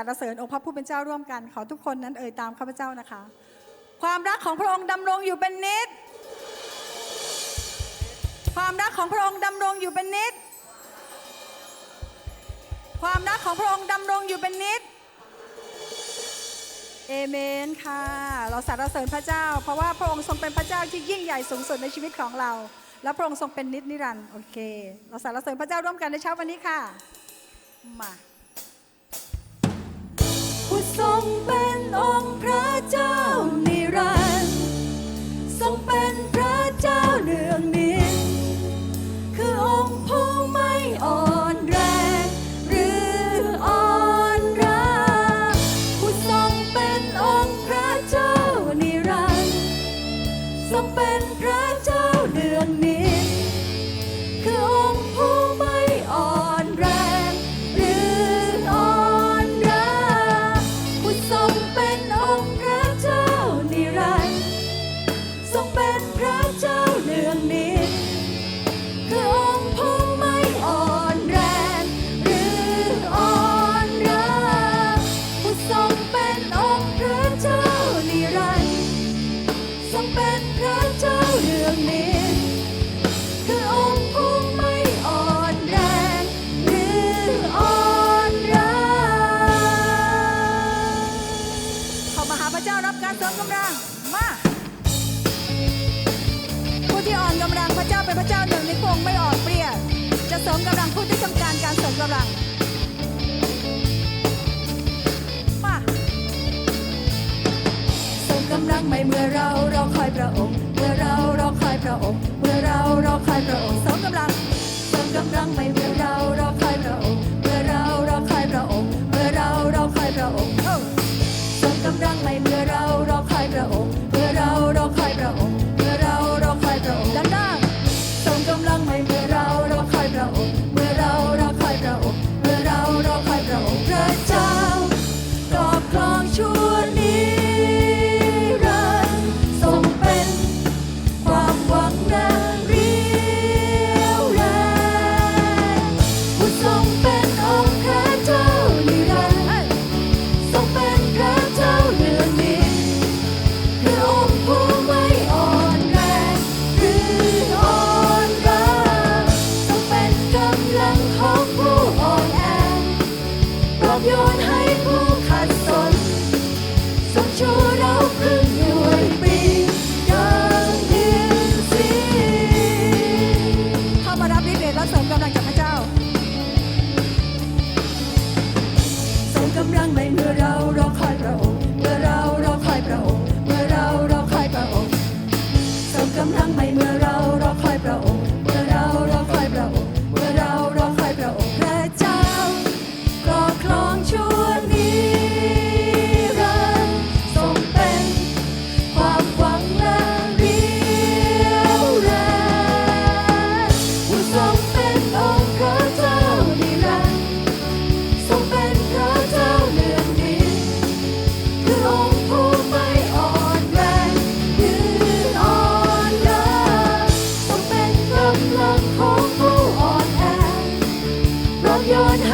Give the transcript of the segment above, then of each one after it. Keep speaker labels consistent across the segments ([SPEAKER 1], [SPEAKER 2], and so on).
[SPEAKER 1] สรรเสริญองค์พระผู้เป็นเจ้าร่วมกัน ขอทุกคนนั้นเอ่ยตามข้าพเจ้านะคะ ความรักของพระองค์ดำรงอยู่เป็นนิดความรักของพระองค์ดำรงอยู่เป็นนิดความรักของพระองค์ดำรงอยู่เป็นนิดเอเมนค่ะ เราสรรเสริญพระเจ้า เพราะว่าพระองค์ทรงเป็นพระเจ้าที่ยิ่งใหญ่สูงสุดในชีวิตของเรา และพระองค์ทรงเป็นนิดนิรันดร์โอเค เราสรรเสริญพระเจ้าร่วมกันในเช้าวันนี้ค่ะ มา
[SPEAKER 2] ทรงเป็นองค์พระเจ้า งไม่อ่อนเปรี้
[SPEAKER 1] ย จะเสริมกำลังผู้ที่ต้องการการเสริมกำลังมา
[SPEAKER 2] เส
[SPEAKER 1] ริมกำลัง
[SPEAKER 2] ไม่เมื่อเราเราคอยประอง mình đưa đến your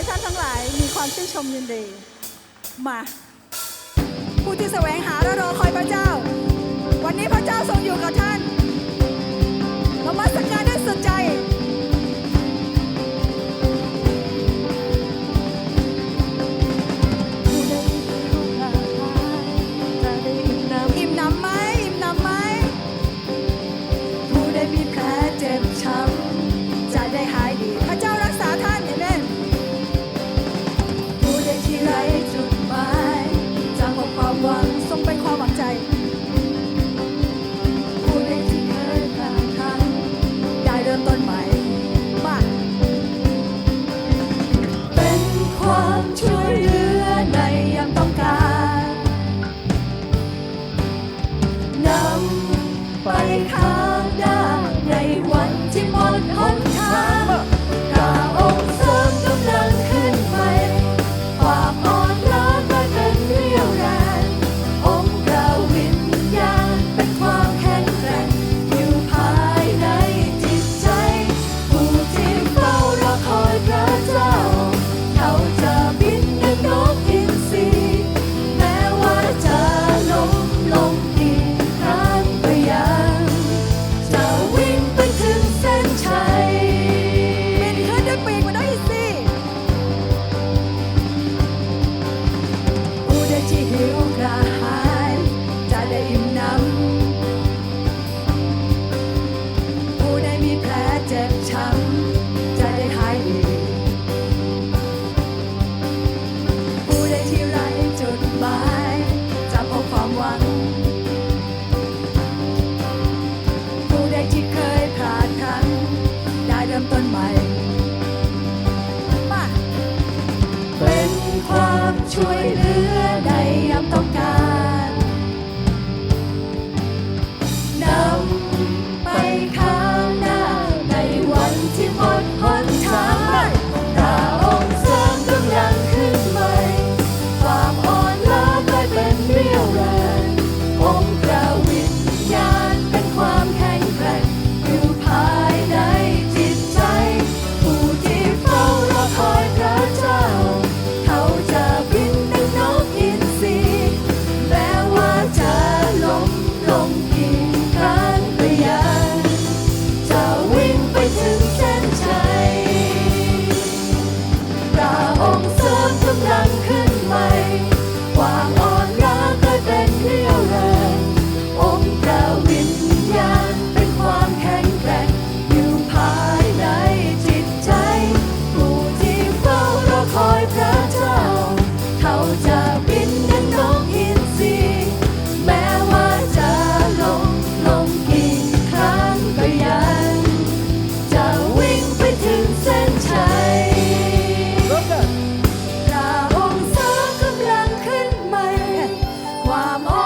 [SPEAKER 2] ให้ท่านทั้งหลายมีควา
[SPEAKER 1] มชื่นชมยินดี
[SPEAKER 2] มา ผู้ที่แสวงหาและรอคอยพระเจ้า วันนี้พระเจ้าทรงอยู่กับท่านเรามาสักการด้วยสุดใจ
[SPEAKER 1] ความ